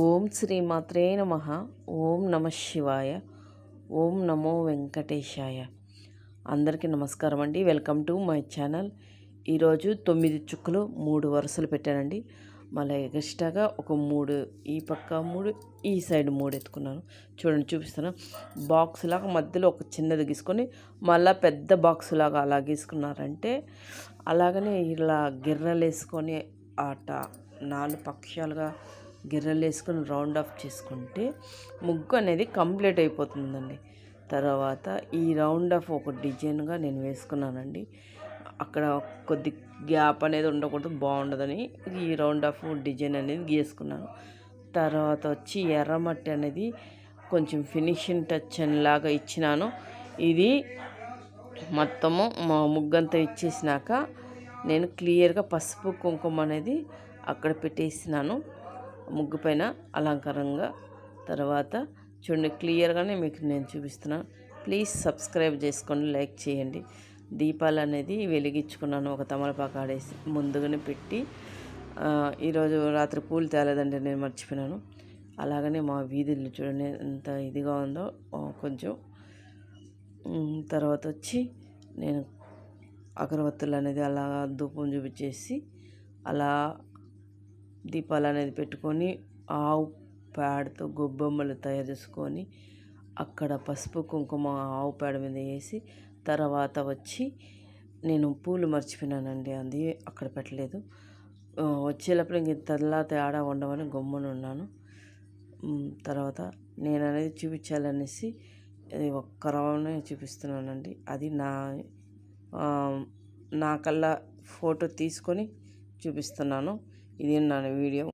ఓం శ్రీ మాత్రే నమ. ఓం నమ శివాయ. ఓం నమో వెంకటేశాయ. అందరికీ నమస్కారం అండి. Welcome to my channel. ఈరోజు తొమ్మిది చుక్కలు మూడు వరుసలు పెట్టానండి. మళ్ళీ ఎక్స్ట్రాగా ఒక మూడు ఈ పక్క మూడు ఈ సైడ్ మూడు ఎత్తుకున్నాను. చూడండి చూపిస్తాను. బాక్స్ లాగా మధ్యలో ఒక చిన్నది గీసుకొని మళ్ళీ పెద్ద బాక్స్ లాగా అలా గీసుకున్నారంటే అలాగనే ఇలా గిర్రలు వేసుకొని ఆట నాలుగు పక్షాలుగా గిర్రలు వేసుకొని రౌండ్ ఆఫ్ చేసుకుంటే ముగ్గు అనేది కంప్లీట్ అయిపోతుందండి. తర్వాత ఈ రౌండ్ ఆఫ్ ఒక డిజైన్గా నేను వేసుకున్నానండి. అక్కడ కొద్ది గ్యాప్ అనేది ఉండకూడదు బాగుండదని ఈ రౌండ్ ఆఫ్ డిజైన్ అనేది గీసుకున్నాను. తర్వాత వచ్చి ఎర్రమట్టి అనేది కొంచెం ఫినిషింగ్ టచ్ లాగా ఇచ్చినాను. ఇది మొత్తము మా ముగ్గంతా ఇచ్చేసినాక నేను క్లియర్గా పసుపు కుంకుమ అనేది అక్కడ పెట్టేసినాను. ముగ్గు పైన అలంకారంగా. తర్వాత చూడండి క్లియర్గానే మీకు నేను చూపిస్తున్నాను ప్లీజ్ సబ్స్క్రైబ్ చేసుకోండి లైక్ చేయండి. దీపాలు అనేది వెలిగించుకున్నాను ఒక తమలపాకు ఆడేసి ముందుగానే పెట్టి. ఈరోజు రాత్రి పూలు తేలేదండి నేను మర్చిపోయినాను. అలాగనే మా వీధులు చూడండి ఎంత ఇదిగా ఉందో కొంచెం. తర్వాత వచ్చి నేను అగరవత్తులు అనేది అలా ధూపం చూపించేసి అలా దీపాలు అనేది పెట్టుకొని ఆవు పేడతో గొబ్బెమ్మలు తయారు చేసుకొని అక్కడ పసుపు కుంకుమ ఆవు పేడ మీద వేసి తర్వాత వచ్చి నేను పూలు మర్చిపోయినానండి అది అక్కడ పెట్టలేదు. వచ్చేటప్పుడు ఇంక తెల్ల తేడా ఉండవని గమ్మున ఉన్నాను. తర్వాత నేను అనేది చూపించాలనేసి అది ఒక్క రవనే చూపిస్తున్నానండి. అది నా నాకల్లా ఫోటో తీసుకొని చూపిస్తున్నాను. ఇది నా వీడియో